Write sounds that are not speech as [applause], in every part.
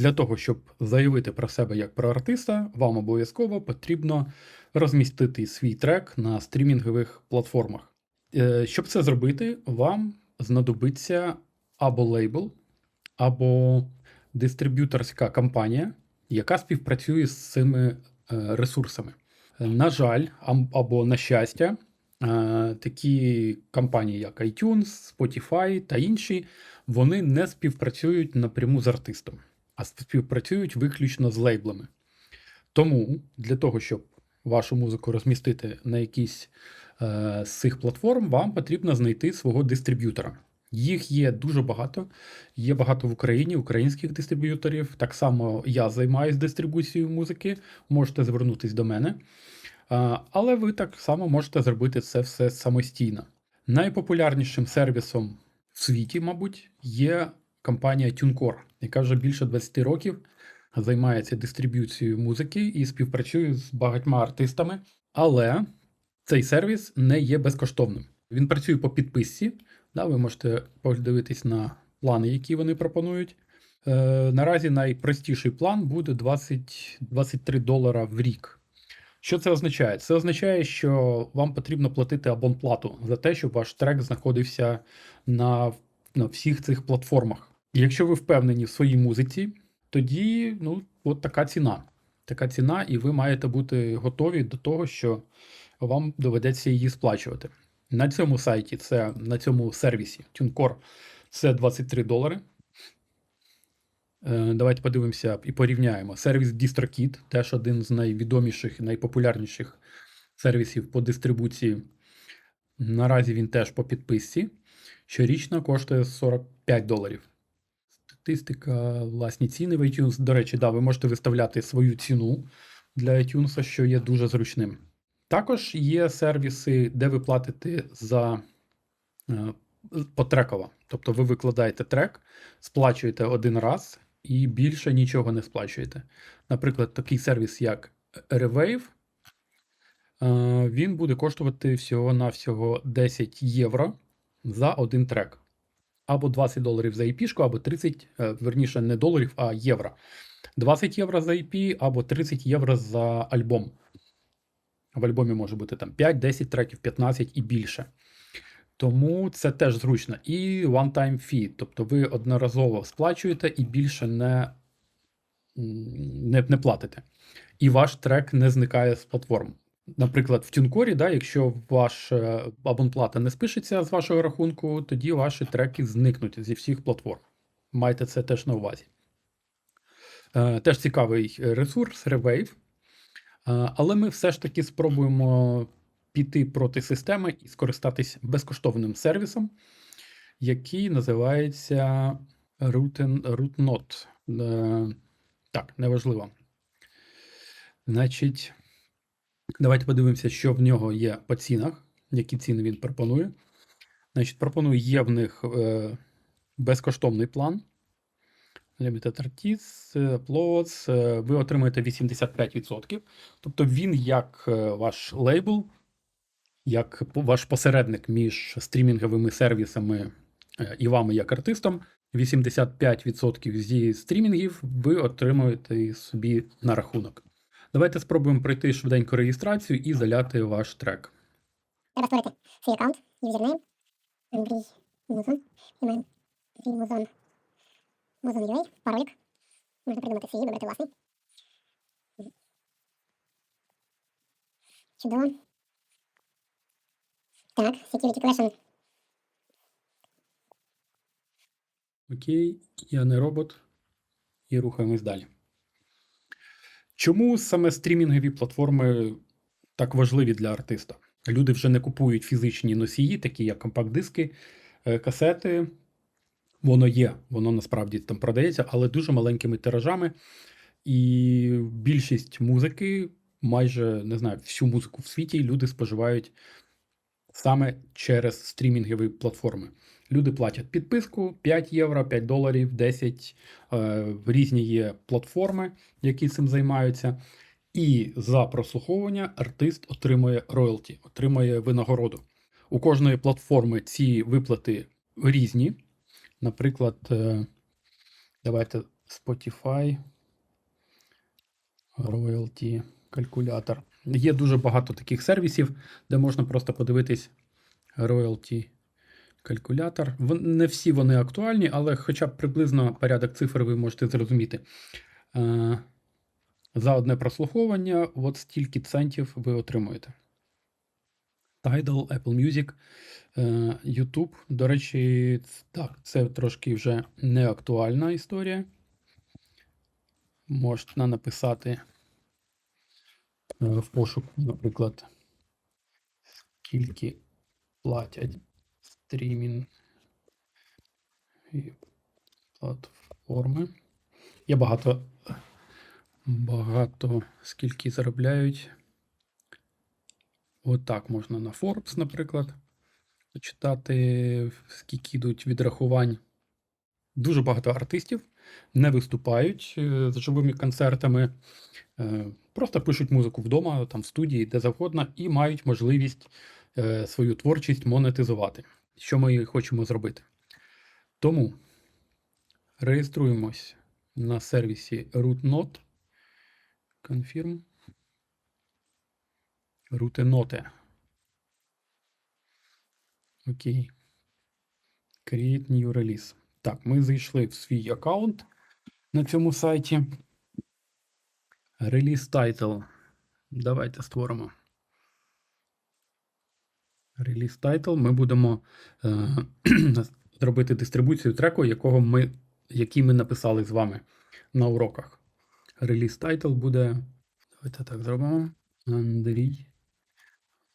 Для того, щоб заявити про себе як про артиста, вам обов'язково потрібно розмістити свій трек на стрімінгових платформах. Е, Щоб це зробити, вам знадобиться або лейбл, або дистриб'юторська компанія, яка співпрацює з цими е, ресурсами. Е, На жаль, або на щастя, такі компанії, як iTunes, Spotify та інші, вони не співпрацюють напряму з артистом, а співпрацюють виключно з лейблами. Тому для того, щоб вашу музику розмістити на якійсь е, з цих платформ, вам потрібно знайти свого дистриб'ютора. Їх є дуже багато. Є багато в Україні українських дистриб'юторів. Так само я займаюся дистрибуцією музики. Можете звернутися до мене. Але ви так само можете зробити це все самостійно. Найпопулярнішим сервісом в світі, мабуть, є компанія TuneCore, яка вже більше 20 років займається дистриб'юцією музики і співпрацює з багатьма артистами. Але цей сервіс не є безкоштовним. Він працює по підписці. Да, ви можете подивитись на плани, які вони пропонують. Е, наразі найпростіший план буде 20, 23 долара в рік. Що це означає? Це означає, що вам потрібно платити абонплату за те, щоб ваш трек знаходився на, на всіх цих платформах. Якщо ви впевнені в своїй музиці, тоді ну, от така ціна. Така ціна, і ви маєте бути готові до того, що вам доведеться її сплачувати. На цьому сайті, це на цьому сервісі TuneCore це 23 долари. Е, Давайте подивимося і порівняємо. Сервіс DistroKid, теж один з найвідоміших і найпопулярніших сервісів по дистрибуції. Наразі він теж по підписці. Щорічно коштує 45 доларів. Статистика, власні ціни в iTunes. До речі, да, ви можете виставляти свою ціну для iTunes, що є дуже зручним. Також є сервіси, де ви платите за е, потреково. Тобто ви викладаєте трек, сплачуєте один раз і більше нічого не сплачуєте. Наприклад, такий сервіс, як Rewave, е, він буде коштувати всього-навсього 10 євро за один трек. Або 20 доларів за EP, або 30, е, верніше, не доларів, а євро. 20 євро за EP, або 30 євро за альбом. В альбомі може бути там 5, 10 треків, 15 і більше. Тому це теж зручно. І one-time fee, тобто ви одноразово сплачуєте і більше не, не, не платите. І ваш трек не зникає з платформ. Наприклад, в TuneCore, да, якщо ваша абонплата не спишеться з вашого рахунку, тоді ваші треки зникнуть зі всіх платформ. Майте це теж на увазі. Е, Теж цікавий ресурс Rewave. Е, Але ми все ж таки спробуємо піти проти системи і скористатись безкоштовним сервісом, який називається Routen, RootNot. Е, Так, неважливо. Значить, давайте подивимося, що в нього є по цінах, які ціни він пропонує. Значить, пропоную, є в них е, безкоштовний план. Limited Artists, е, ви отримаєте 85%. Тобто він як е, ваш лейбл, як ваш посередник між стрімінговими сервісами е, і вами як артистом. 85% зі стрімінгів ви отримуєте собі на рахунок. Давайте спробуємо пройти швиденько реєстрацію і заляти ваш трек. Треба створити свій аккаунт, юзернейм, Андрій Музон, імейл Андрій Музон, Музон UA, паролік. Можна придумати свій, вибрати власний. Чудово. Так, security question. Окей, я не робот. І рухаємось далі. Чому саме стрімінгові платформи так важливі для артиста? Люди вже не купують фізичні носії, такі як компакт-диски, е, касети. Воно є, воно насправді там продається, але дуже маленькими тиражами. І більшість музики, майже не знаю, всю музику в світі люди споживають саме через стрімінгові платформи. Люди платять підписку 5 євро, 5 доларів, 10. Е, різні є платформи, які цим займаються. І за прослуховування артист отримує роялті, отримує винагороду. У кожної платформи ці виплати різні. Наприклад, е, давайте Spotify. Royalty калькулятор. Є дуже багато таких сервісів, де можна просто подивитись royalty калькулятор. Не всі вони актуальні, але хоча б приблизно порядок цифр ви можете зрозуміти. Е, За одне прослуховування, от стільки центів ви отримуєте. Tidal, Apple Music, е, YouTube. До речі, так, це трошки вже не актуальна історія. Можна написати е, в пошуку, наприклад, скільки платять стрімінг платформи. Є багато, багато скільки заробляють. Отак можна на Forbes, наприклад, почитати, скільки йдуть відрахувань. Дуже багато артистів не виступають е, з живими концертами, е, просто пишуть музику вдома, там в студії, де завгодно, і мають можливість е, свою творчість монетизувати, що ми хочемо зробити. Тому реєструємось на сервісі RootNote. Confirm. Рутеноте. Окей. Create new release. Так, ми зайшли в свій аккаунт на цьому сайті. Release title. Давайте створимо. Release title. Ми будемо е, [clears throat] дистрибуцію треку, якого ми, який ми написали з вами на уроках. Release title буде. Давайте так зробимо. Андрій.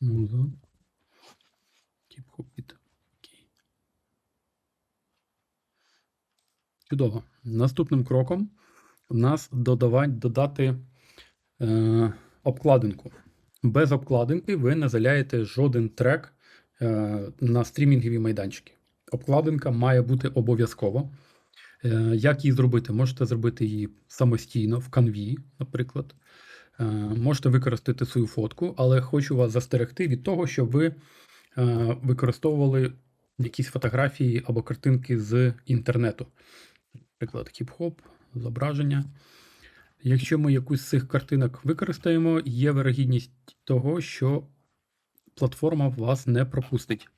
Музон. Тіп-хопіт. Окей. Чудово. Наступним кроком в нас додавать, додати е, обкладинку. Без обкладинки ви не заляєте жоден трек е, на стрімінгові майданчики. Обкладинка має бути обов'язково. Е, як її зробити? Можете зробити її самостійно в канві, наприклад. Е, Можете використати свою фотку, але хочу вас застерегти від того, щоб ви використовували якісь фотографії або картинки з інтернету. Наприклад, хіп-хоп, зображення. Якщо ми якусь з цих картинок використаємо, є вирогідність того, що платформа вас не пропустить.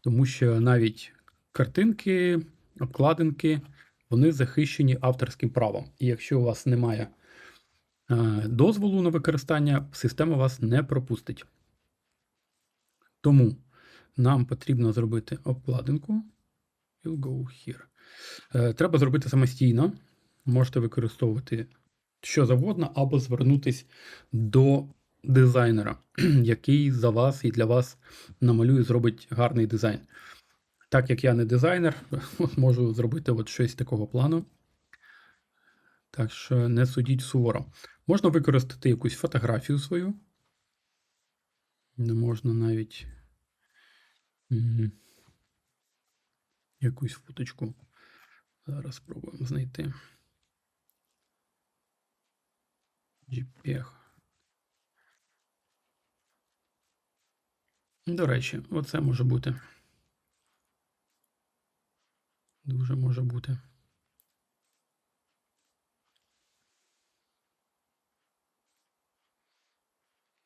Тому що навіть картинки, обкладинки, вони захищені авторським правом. І якщо у вас немає е, дозволу на використання, система вас не пропустить. Тому нам потрібно зробити обкладинку. We'll go here. Е, Треба зробити самостійно. Можете використовувати що завгодно, або звернутись до дизайнера, [clears throat] який за вас і для вас намалює, зробить гарний дизайн. Так як я не дизайнер, [laughs] можу зробити от щось такого плану. Так що не судіть суворо. Можна використати якусь фотографію свою. Не можна навіть якусь фоточку. Зараз спробуємо знайти. JPEG. До речі, оце може бути. Дуже може бути.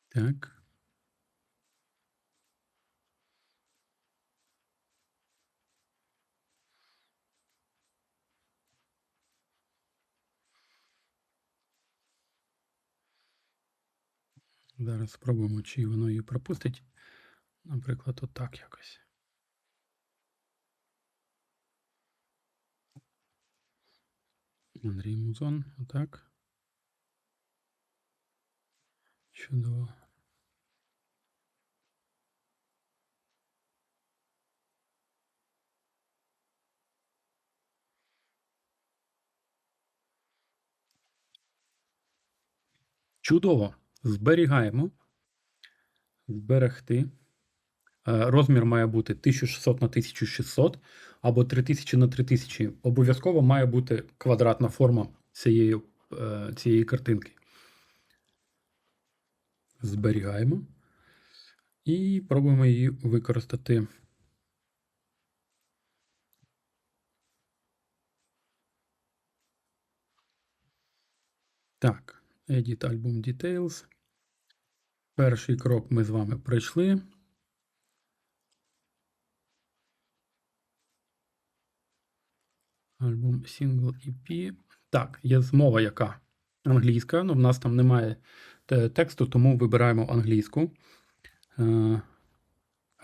Так. Зараз спробуємо, чи воно її пропустить. Наприклад, отак якось. Андрій Музон, отак. Чудово. Чудово. Зберігаємо. Зберегти. Е, Розмір має бути 1600 на 1600 або 3000 на 3000. Обов'язково має бути квадратна форма цієї, е, цієї картинки. Зберігаємо. І пробуємо її використати. Так, Edit Album Details. Перший крок ми з вами пройшли. Альбом Single EP. Так, є змова яка? Англійська. Ну, в нас там немає тексту, тому вибираємо англійську. Е,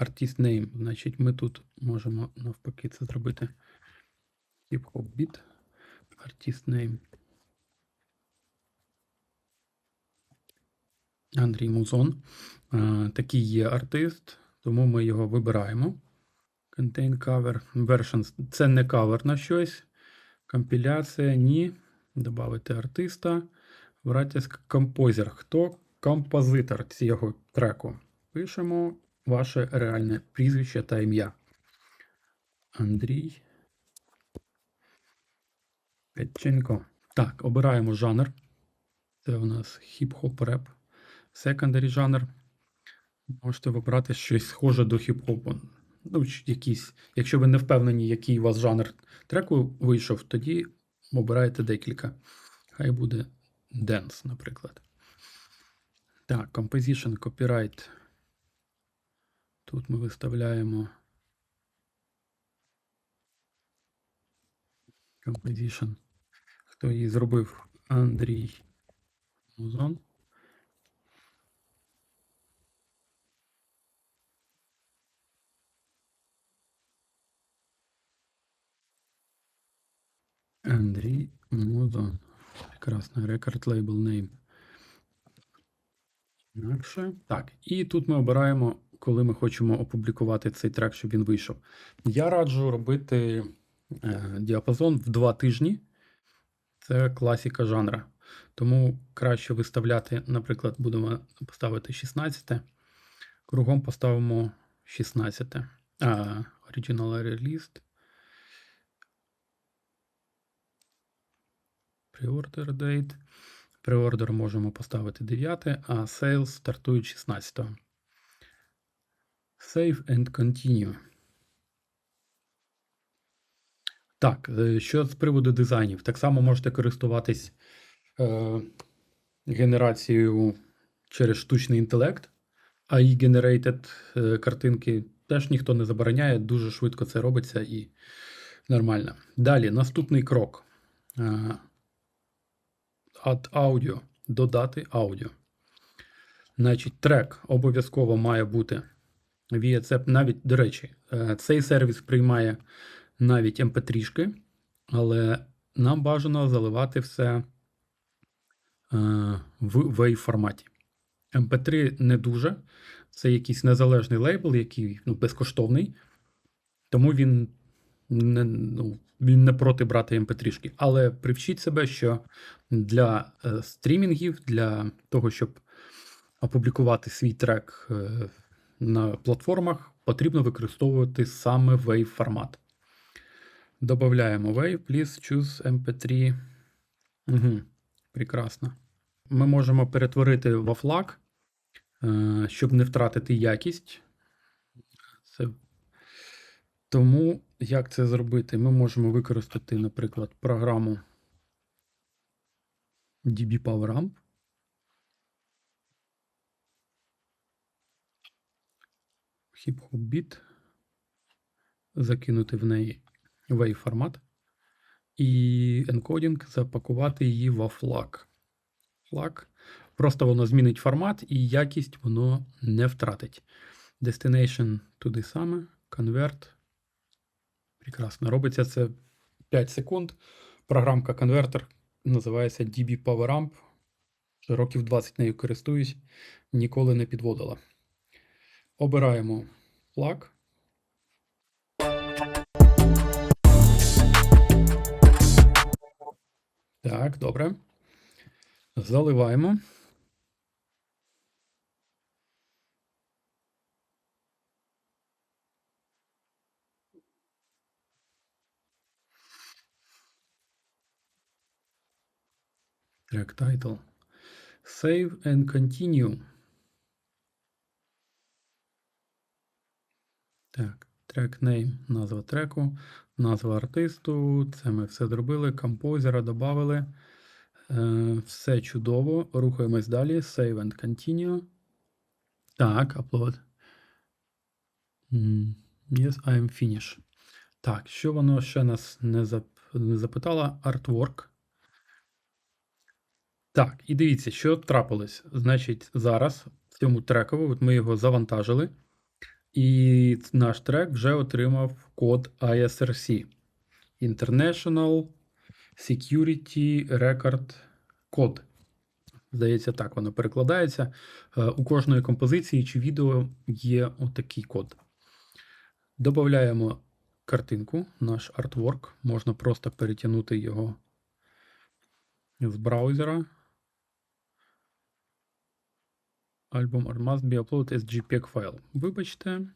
Artist name. Значить, ми тут можемо навпаки це зробити. Hip-hop beat. Artist name. Андрій Музон. Е, Такий є артист, тому ми його вибираємо. Contain cover versions. Це не кавер на щось. Компіляція, ні. Добавити артиста. Вратись композер. Хто композитор цього треку? Пишемо ваше реальне прізвище та ім'я. Андрій. Петченко. Так, обираємо жанр. Це у нас хіп-хоп реп. Секондарі жанр. Можете вибрати щось схоже до хіп-хопу. Ну, якісь. Якщо ви не впевнені, який у вас жанр треку вийшов, тоді обираєте декілька. Хай буде Dance, наприклад. Так, Composition, Copyright. Тут ми виставляємо Composition. Хто її зробив? Андрій Музон. Андрій Музон. Прекрасно. Record Label Name. Інакше. Так, і тут ми обираємо, коли ми хочемо опублікувати цей трек, щоб він вийшов. Я раджу робити е, діапазон в два тижні. Це класіка жанра. Тому краще виставляти, наприклад, будемо поставити 16. Кругом поставимо 16. А, Original Released. Pre-order date. Pre-order можемо поставити 9, а sales стартують 16. Save and continue. Так, е, що з приводу дизайнів? Так само можете користуватись е, генерацією через штучний інтелект. AI generated е, картинки теж ніхто не забороняє, дуже швидко це робиться і нормально. Далі, наступний крок. Е, Add audio. Додати аудіо. Значить, трек обов'язково має бути це навіть, до речі, е, цей сервіс приймає навіть MP3, але нам бажано заливати все е, в WAV форматі. MP3 не дуже. Це якийсь незалежний лейбл, який ну, безкоштовний, тому він не, ну, він не проти брати MP3. Але привчіть себе, що для е, стрімінгів, для того, щоб опублікувати свій трек е, на платформах, потрібно використовувати саме WAV формат. Добавляємо WAV, please choose MP3. Угу, прекрасно. Ми можемо перетворити в FLAC, е, щоб не втратити якість. Це... Тому як це зробити? Ми можемо використати, наприклад, програму DB PowerAmp. Hip-Hop Beat. Закинути в неї WAV формат. І енкодінг запакувати її в FLAC. FLAC. Просто воно змінить формат і якість воно не втратить. Destination туди саме. Convert. Прекрасно. Робиться це 5 секунд. Програмка конвертер називається DB PowerAmp. Років 20 нею користуюсь, ніколи не підводила. Обираємо флаг. Так, добре. Заливаємо. Track title. Save and continue. Так, track name, назва треку, назва артисту. Це ми все зробили. Композера додали. Е, все чудово. Рухаємось далі. Save and continue. Так, upload. Yes, I am finish. Так, що воно ще нас не запитало? Artwork. Так, і дивіться, що трапилось. Значить, зараз в цьому трекові, от ми його завантажили, і наш трек вже отримав код ISRC. International Security Record Code. Здається, так воно перекладається. Е, У кожної композиції чи відео є отакий код. Додаємо картинку, наш artwork. Можна просто перетягнути його з браузера. Album or must be uploaded as JPEG файл. Вибачте,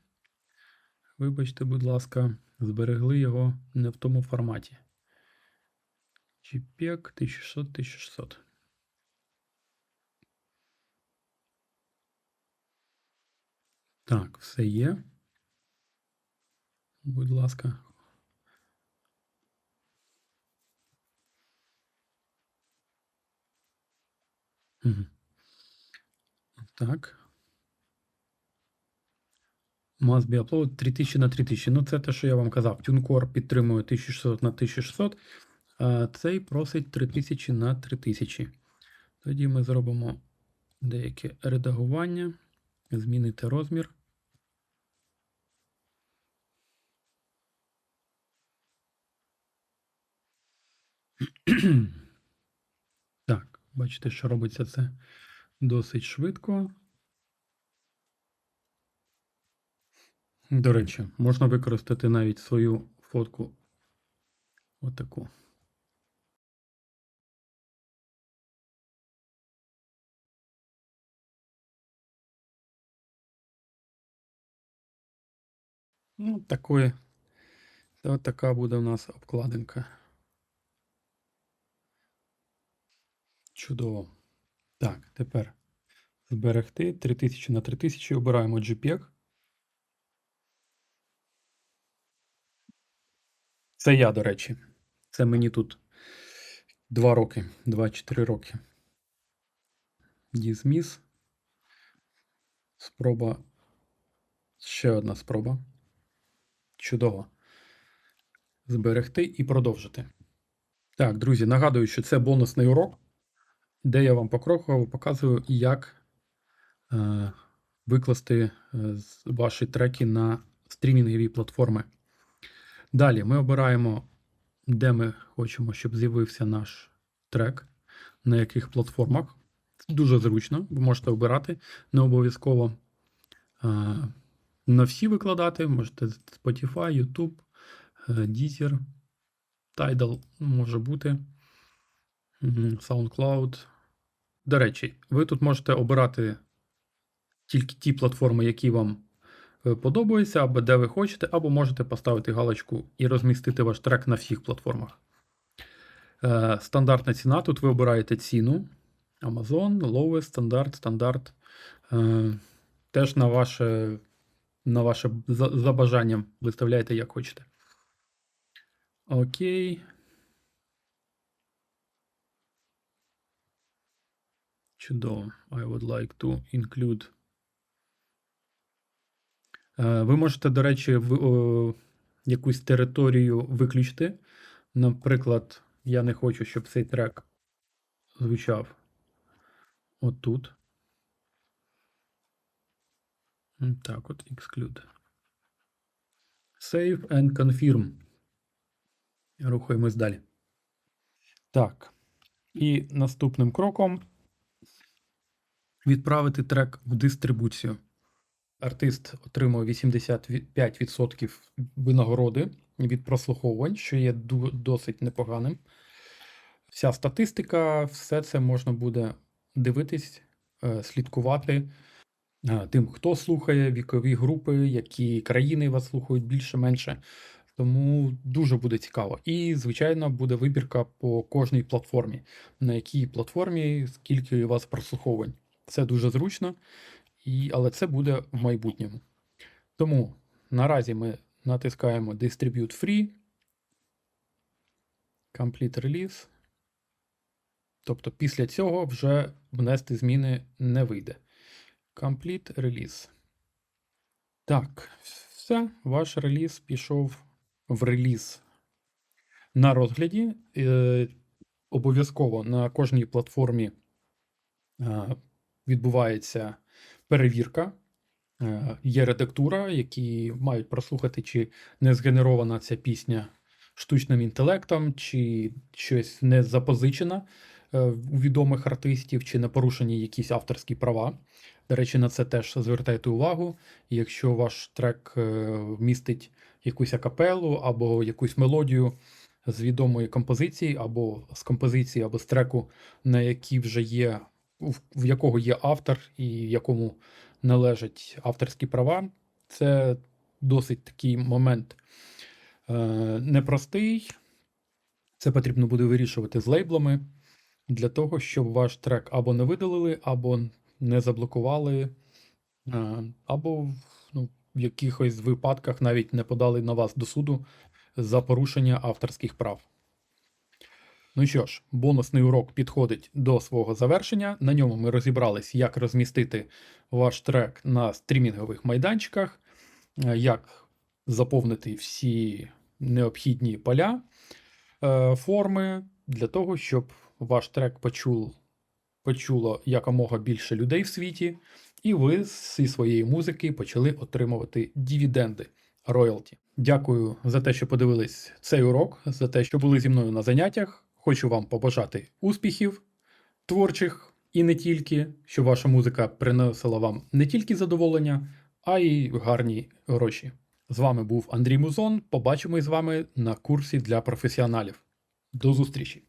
вибачте, будь ласка, зберегли його не в тому форматі. JPEG 1600 1600. Так, все є. Будь ласка. Мгм. Так. Must be upload 3000 на 3000. Ну, це те, що я вам казав. TuneCore підтримує 1600 на 1600, а цей просить 3000 на 3000. Тоді ми зробимо деяке редагування, змінити розмір. Так, бачите, що робиться це досить швидко. До речі, можна використати навіть свою фотку. Отаку. Ну, такої. От така буде у нас обкладинка. Чудово. Так, тепер зберегти 3000 на 3000. Обираємо JPEG. Це я, до речі. Це мені тут 2 роки, 2-4 роки. Dismiss. Спроба. Ще одна спроба. Чудово. Зберегти і продовжити. Так, друзі, нагадую, що це бонусний урок, де я вам покроково показую, як е, викласти е, ваші треки на стрімінгові платформи. Далі ми обираємо, де ми хочемо, щоб з'явився наш трек, на яких платформах. Дуже зручно, ви можете обирати, не обов'язково е, на всі викладати. Можете Spotify, YouTube, е, Deezer, Tidal може бути, SoundCloud. До речі, ви тут можете обирати тільки ті платформи, які вам е, подобаються, або де ви хочете, або можете поставити галочку і розмістити ваш трек на всіх платформах. Е, Стандартна ціна. Тут ви обираєте ціну. Amazon, Lowest, стандарт, стандарт. Е, Теж на ваше, на ваше за, за бажанням виставляйте, як хочете. Окей. Чудово. I would like to include. Е, Ви можете, до речі, в, о, якусь територію виключити. Наприклад, я не хочу, щоб цей трек звучав отут. Так, от exclude. Save and confirm. Рухаємось далі. Так. І наступним кроком відправити трек в дистрибуцію. Артист отримує 85% винагороди від прослуховувань, що є досить непоганим. Вся статистика, все це можна буде дивитись, е, слідкувати е, тим, хто слухає, вікові групи, які країни вас слухають більше-менше. Тому дуже буде цікаво. І, звичайно, буде вибірка по кожній платформі, на якій платформі, скільки у вас прослуховувань. Це дуже зручно, і, але це буде в майбутньому. Тому наразі ми натискаємо Distribute Free, Complete Release. Тобто після цього вже внести зміни не вийде. Complete release. Так, все, ваш реліз пішов в реліз на розгляді. Е, обов'язково на кожній платформі е, відбувається перевірка. Е, є редактура, які мають прослухати, чи не згенерована ця пісня штучним інтелектом, чи щось не запозичено е, у відомих артистів, чи не порушені якісь авторські права. До речі, на це теж звертайте увагу. Якщо ваш трек е, містить якусь акапелу або якусь мелодію з відомої композиції, або з композиції, або з треку, на якій вже є, в якого є автор і якому належать авторські права, це досить такий момент е, непростий. Це потрібно буде вирішувати з лейблами для того, щоб ваш трек або не видалили, або не заблокували, е, або ну, в якихось випадках навіть не подали на вас до суду за порушення авторських прав. Ну що ж, бонусний урок підходить до свого завершення. На ньому ми розібрались, як розмістити ваш трек на стрімінгових майданчиках, е, як заповнити всі необхідні поля, е, форми для того, щоб ваш трек почув, почуло якомога більше людей в світі, і ви зі своєї музики почали отримувати дивіденди, роялті. Дякую за те, що подивились цей урок, за те, що були зі мною на заняттях. Хочу вам побажати успіхів творчих і не тільки, щоб ваша музика приносила вам не тільки задоволення, а й гарні гроші. З вами був Андрій Музон. Побачимось з вами на курсі для професіоналів. До зустрічі!